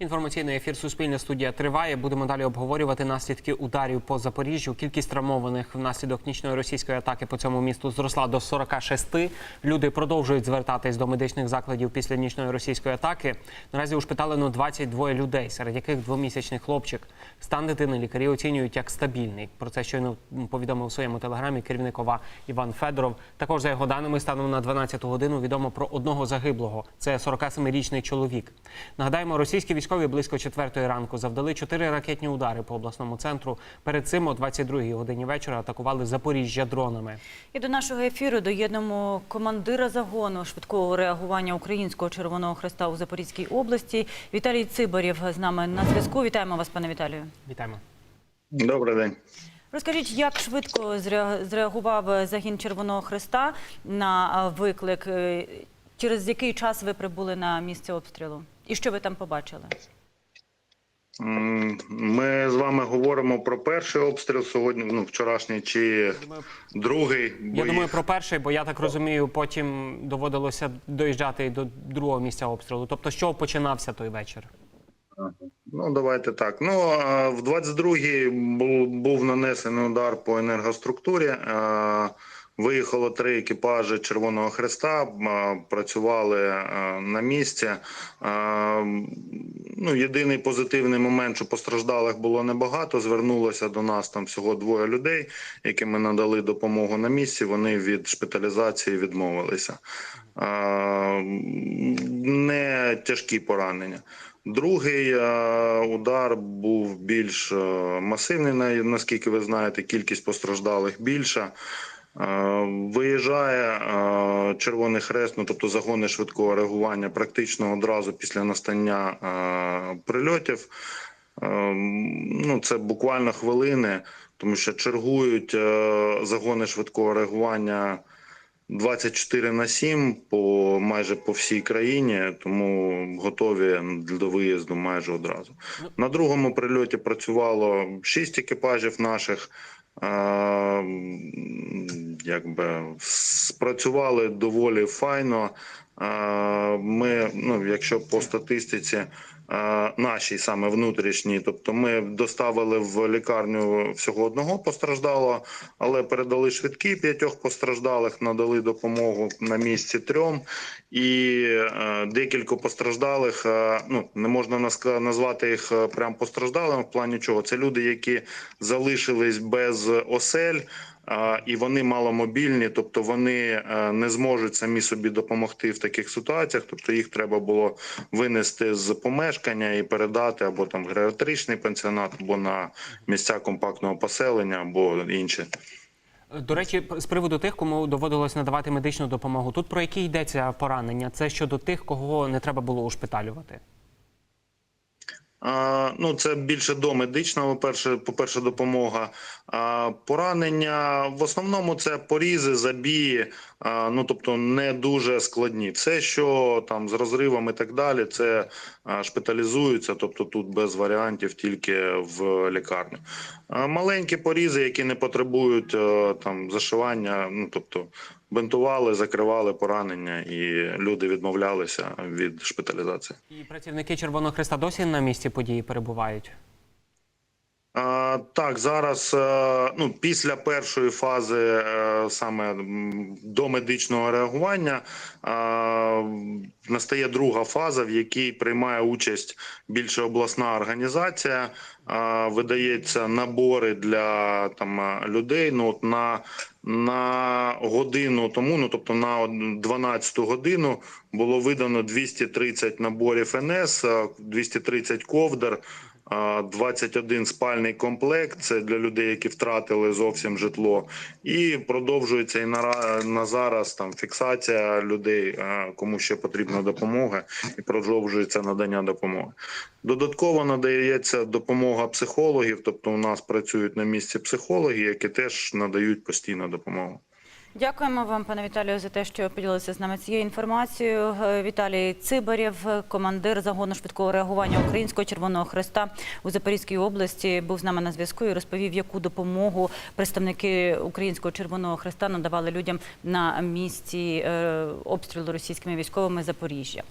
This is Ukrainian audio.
Інформаційний ефір Суспільне студія триває. Будемо далі обговорювати наслідки ударів по Запоріжжю. Кількість травмованих внаслідок нічної російської атаки по цьому місту зросла до 46. Люди продовжують звертатись до медичних закладів після нічної російської атаки. Наразі ушпиталено 22 людей, серед яких двомісячний хлопчик. Стан дитини лікарі оцінюють як стабільний. Про це щойно повідомив у своєму телеграмі керівник ОВА Іван Федоров. Також за його даними станом на 12 годину відомо про одного загиблого. Це 47-річний чоловік. Нагадаємо, російські військові близько 4 ранку завдали чотири ракетні удари по обласному центру. Перед цим о 22 годині вечора атакували Запоріжжя дронами. І до нашого ефіру доєднуємо командира загону швидкого реагування Українського Червоного Хреста у Запорізькій області. Віталій Цибарєв з нами на зв'язку. Вітаємо вас, пане Віталію. Вітаємо. Добрий день. Розкажіть, як швидко зреа- зреагував загін Червоного Хреста на виклик? Через який час ви прибули на місце обстрілу? І що ви там побачили? Ми з вами говоримо про перший обстріл сьогодні, ну вчорашній чи другий. бо Я думаю їх- про перший, бо я так розумію, потім доводилося доїжджати і до другого місця обстрілу. Тобто, що починався той вечір? Ну давайте так. Ну в 22-й був, був нанесений удар по енергоструктурі. Виїхало три екіпажі Червоного Хреста, працювали е, на місці. Е, Ну, єдиний позитивний момент, що постраждалих було небагато. Звернулося до нас там всього двоє людей, яким ми надали допомогу на місці. Вони від шпиталізації відмовилися. Е, Не тяжкі поранення. Другий удар був більш масивний, наскільки ви знаєте, кількість постраждалих більша. Е, Виїжджає е, Червоний Хрест, ну тобто загони швидкого реагування, практично одразу після настання е, прильотів. Ну, це буквально хвилини, тому що чергують загони швидкого реагування 24 на 7 по майже по всій країні, тому готові до виїзду майже одразу. На другому прильоті працювало 6 екіпажів наших. Якби спрацювали доволі файно. Ми, ну, якщо по статистиці, нашій саме внутрішній, тобто ми доставили в лікарню всього одного постраждалого, але передали швидкі п'ятьох постраждалих, надали допомогу на місці трьом, і е, декілька постраждалих. е, ну не можна назвати їх е, прям постраждалими в плані чого. Це люди, які залишились без осель. І вони маломобільні, тобто вони е, не зможуть самі собі допомогти в таких ситуаціях. Тобто їх треба було винести з помешкання і передати або там в геріатричний пенсіонат, або на місця компактного поселення, або інші. До речі, з приводу тих, кому доводилось надавати медичну допомогу, тут про які йдеться поранення? Це щодо тих, кого не треба було ушпиталювати. Ну, це більше до медичного, перше, по-перше, допомога. Поранення в основному це порізи, забії, ну тобто не дуже складні. Все, що там з розривом і так далі, це шпиталізується, тобто тут без варіантів, тільки в лікарню. Маленькі порізи, які не потребують е, там зашивання, ну тобто бинтували, закривали поранення, і люди відмовлялися від шпиталізації. І працівники Червоного Христа досі на місці події перебувають. Так, зараз е, ну після першої фази е, саме до медичного реагування е, настає друга фаза, в якій приймає участь більше обласна організація. Видається набори для там людей. Ну от на, на годину тому, ну тобто на 12 годину, було видано 230 наборів НС, е, 230 ковдр. А, 21 спальний комплект. Це для людей, які втратили зовсім житло, і продовжується і на, на зараз там фіксація людей, кому ще потрібна допомога, і продовжується надання допомоги. Додатково надається допомога психологів, тобто у нас працюють на місці психологи, які теж надають постійну допомогу. Дякуємо вам, пане Віталію, за те, що поділилися з нами цією інформацією. Е, Віталій Цибарєв, командир загону швидкого реагування Українського Червоного Хреста у Запорізькій області, був з нами на зв'язку і розповів, яку допомогу представники Українського Червоного Хреста надавали людям на місці е, обстрілу російськими військовими Запоріжжя.